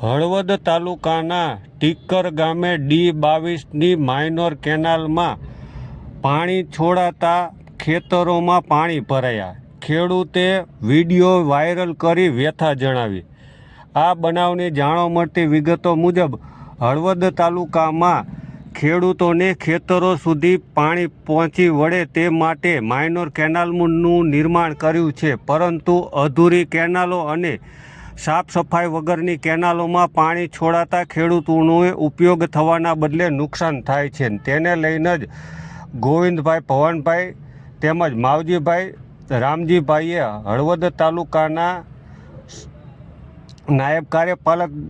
હળવદ તાલુકાના ટીકર ગામે D બાવીસની minor કેનાલમાં પાણી છોડાતા ખેતરોમાં પાણી ભરાયા. ખેડૂતે વીડિયો વાયરલ કરી વ્યથા જણાવી. આ બનાવની જાણવા મળતી વિગતો મુજબ, હળવદ તાલુકામાં ખેડૂતોને ખેતરો સુધી પાણી પહોંચી વળે તે માટે માઇનોર કેનાલનું નિર્માણ કર્યું છે, પરંતુ અધૂરી કેનાલો અને સાફ સફાઈ વગરની કેનાલોમાં પાણી છોડાતા ખેડૂતોનો ઉપયોગ થવાના બદલે નુકસાન થાય છે. તેને લઈને જ ગોવિંદભાઈ પવનભાઈ તેમજ માવજીભાઈ રામજીભાઈએ હળવદ તાલુકાના નાયબ કાર્યપાલક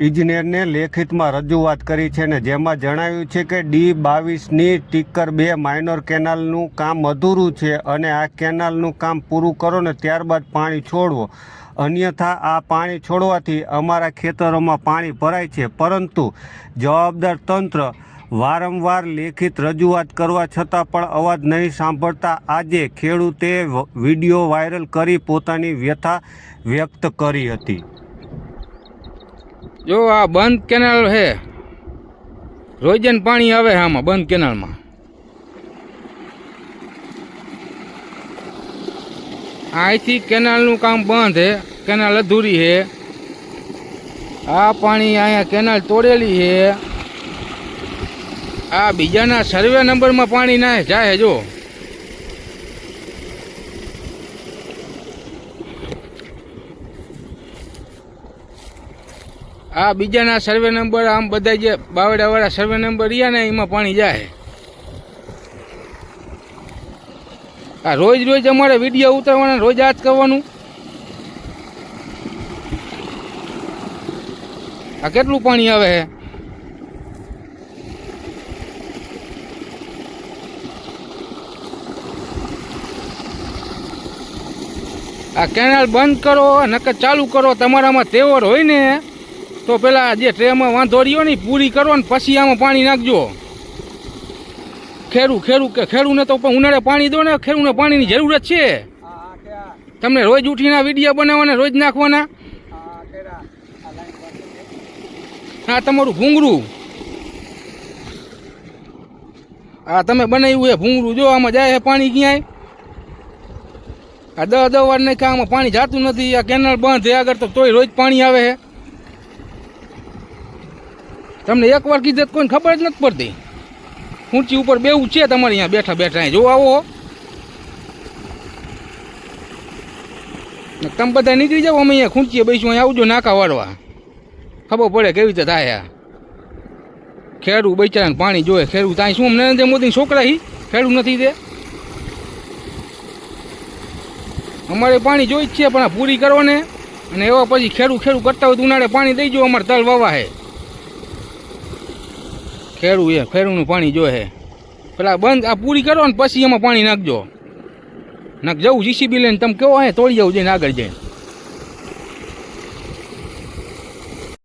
ઇજનેરને લેખિતમાં રજૂઆત કરી છે ને જેમાં જણાવ્યું છે કે ડી બાવીસની ટીકર બે માઇનોર કેનાલનું કામ અધૂરું છે અને આ કેનાલનું કામ પૂરું કરો ને ત્યારબાદ પાણી છોડવો. અન્યથા આ પાણી છોડવાથી અમારા ખેતરોમાં પાણી ભરાય છે. પરંતુ જવાબદાર તંત્ર વારંવાર લેખિત રજૂઆત કરવા છતાં પણ અવાજ નહીં સાંભળતા આજે ખેડૂતે વીડિયો વાયરલ કરી પોતાની વ્યથા વ્યક્ત કરી હતી. જો આ બંધ કેનાલ છે રોજન પાણી આવે આમાં બંધ કેનાલમાં. અહીંથી કેનાલનું કામ બંધ છે કેનાલ અધૂરી છે. આ પાણી અહીંયા કેનાલ તોડેલી છે. આ બીજાના સર્વે નંબરમાં પાણી ના જાય જો. આ બીજાના સર્વે નંબર, આમ બધા જે બાવડાવાળા સર્વે નંબર રહ્યા ને, એમાં પાણી જાય. આ રોજ રોજ અમારે વીડિયો ઉતારવાના, રોજ આ જ કરવાનું. આ કેટલું પાણી આવે છે? આ કેનાલ બંધ કરો નકર ચાલુ કરો તમારામાં તહેવાર હોય ને તો પેલા જે ટ્રેમાં વાંધો રહ્યો ને પૂરી કરો ને પછી આમાં પાણી નાખજો. ખેડૂ ખેડૂ કે ખેડૂને તો પણ ઉનાળે પાણી દો ને ખેડૂને પાણીની જરૂરત છે. તમને રોજ ઉઠીને વીડિયો બનાવવાના રોજ નાખવાના? હા તમારું ભૂંગરું આ તમે બનાવ્યું એ ભૂંગરું જો આમાં જાય પાણી ક્યાંય? આ દસ દસ વાર નહીં આમાં પાણી જાતું નથી, આ કેનાલ બંધ છે, આગળ તોય રોજ પાણી આવે છે તમને એક વાર કીધે કોઈને ખબર જ નથી પડતી. ઊંચી ઉપર બેવું છે તમારે અહીંયા બેઠા બેઠા અહીં. જો આવો તમે બધા નીકળી જાઓ, અમે અહીંયા ખૂંચીએ બેસું, અહીંયા આવજો નાકા વાળવા. ખબર પડે કેવી રીતે થાય આ. ખેડૂ બૈચારાને પાણી જોવે ખેડૂત ત્યાં શું નરેન્દ્ર મોદી છોકરા હી ખેડૂત નથી તે અમારે પાણી જોઈ જ છે, પણ પૂરી કરો અને એવા પછી ખેડૂ ખેડું કરતા હોય તો ઉનાળે પાણી દઈ જો, અમારે તલ વાવા હે. ખેડું એ ખેડૂનું પાણી જો હે. પેલા બંધ, આ પૂરી કરો ને પછી એમાં પાણી નાખજો. નાખ, જવું જીસીબી લઈને તમે કેવો હે, તોડી જવું જઈને આગળ જઈને.